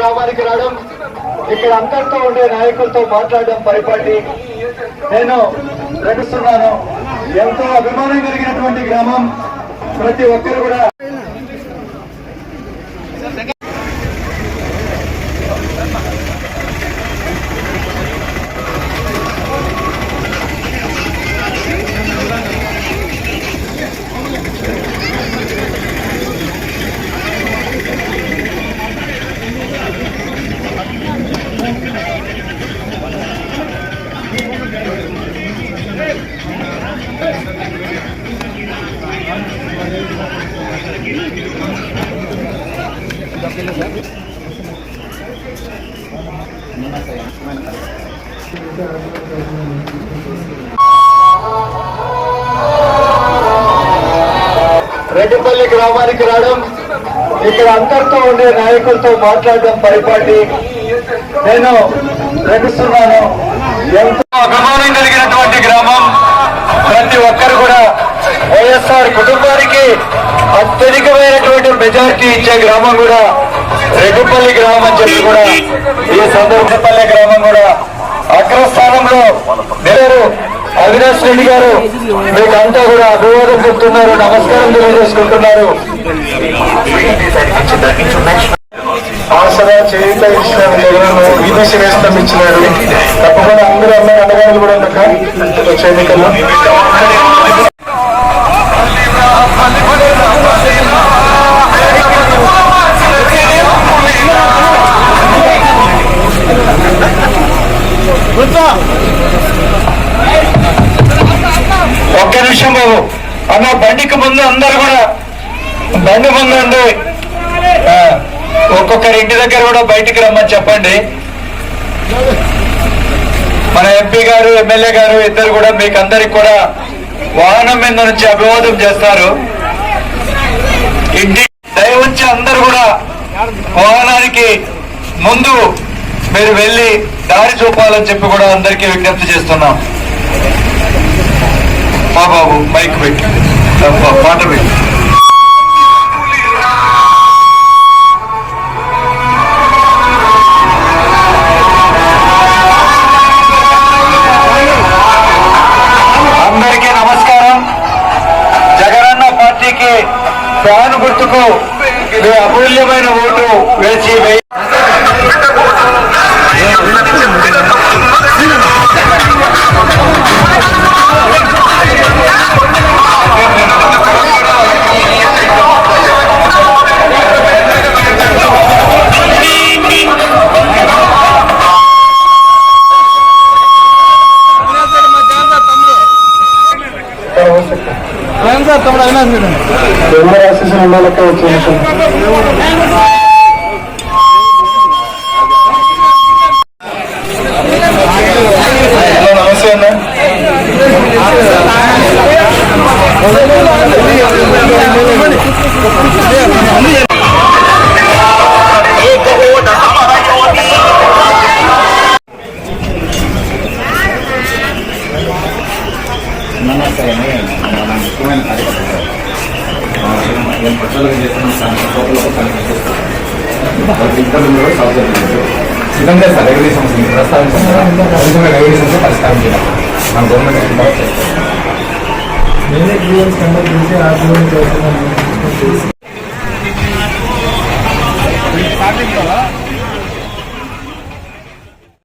గ్రామానికి రావడం ఇక్కడ అందరితో ఉండే నాయకులతో మాట్లాడడం పరిపాటి. నేను ప్రకటిస్తున్నాను ఎంతో అభిమానం కలిగినటువంటి గ్రామం ప్రతి ఒక్కరు కూడా రెడ్డిపల్లి గ్రామానికి రావడం ఇక్కడ అందరితో ఉండే నాయకులతో మాట్లాడడం పరిపాటి. నేను ప్రకటిస్తున్నాను ఎంతో అభిమానం కలిగినటువంటి గ్రామం. ప్రతి ఒక్కరు కూడా వైఎస్ఆర్ కుటుంబానికి అత్యధికమైనటువంటి మెజారిటీ ఇచ్చే గ్రామం కూడా రెడ్డిపల్లి గ్రామం అని చెప్పి కూడా ఈ సందర్భపల్లి గ్రామం కూడా అగ్రస్థానంలో నిలరు. అవినాష్ రెడ్డి గారు మీకు అంతా కూడా అభివాదం చెప్తున్నారు నమస్కారం తెలియజేసుకుంటున్నారు. ఆసరా చేయుత ఇచ్చినారు జగన్ విదేశీ వేస్తం ఇచ్చినారు. తప్పకుండా అందరూ అమ్మాయి అన్నగారులు కూడా ఉండక వచ్చే ఎన్నికల్లో. అన్న బండికి ముందు అందరు కూడా బండి ముందు అండి ఒక్కొక్కరి ఇంటి దగ్గర కూడా బయటికి రమ్మని చెప్పండి. మన ఎంపీ గారు ఎమ్మెల్యే గారు ఇద్దరు కూడా మీకు అందరికి కూడా వాహనం మీద నుంచి అభివాదం చేస్తారు. ఇంటి దయవుంచి అందరు కూడా వాహనానికి ముందు మీరు వెళ్ళి దారి చూపాలని చెప్పి కూడా అందరికీ విజ్ఞప్తి చేస్తున్నాం. మా బాబు మైక్ పెట్టి. పాట పెట్టి అందరికీ నమస్కారం. జగనన్న పార్టీకి ఫ్యాన్ గుర్తుకు మీ అమూల్యమైన ఓటు వేసి వేయ. అందరూ ఆశీస్సులు ఉండాలక్క వచ్చే నమస్తే అన్న. నమస్కారమే మేము ప్రజలకు చేస్తున్న సంస్థలకు కనిపిస్తాను కూడా సాల్వ్ చేయాలి సిద్ధంగా సార్ రెవెన్యూ సమస్యలు ప్రస్తావించారు. నిజంగా రెవెన్యూ సమస్య పరిష్కారం చేయాలి మన గవర్నమెంట్ బాగా నేనే క్లియర్స్ కండక్ట్ చేసి ఆ క్లియర్ చేస్తున్నాను.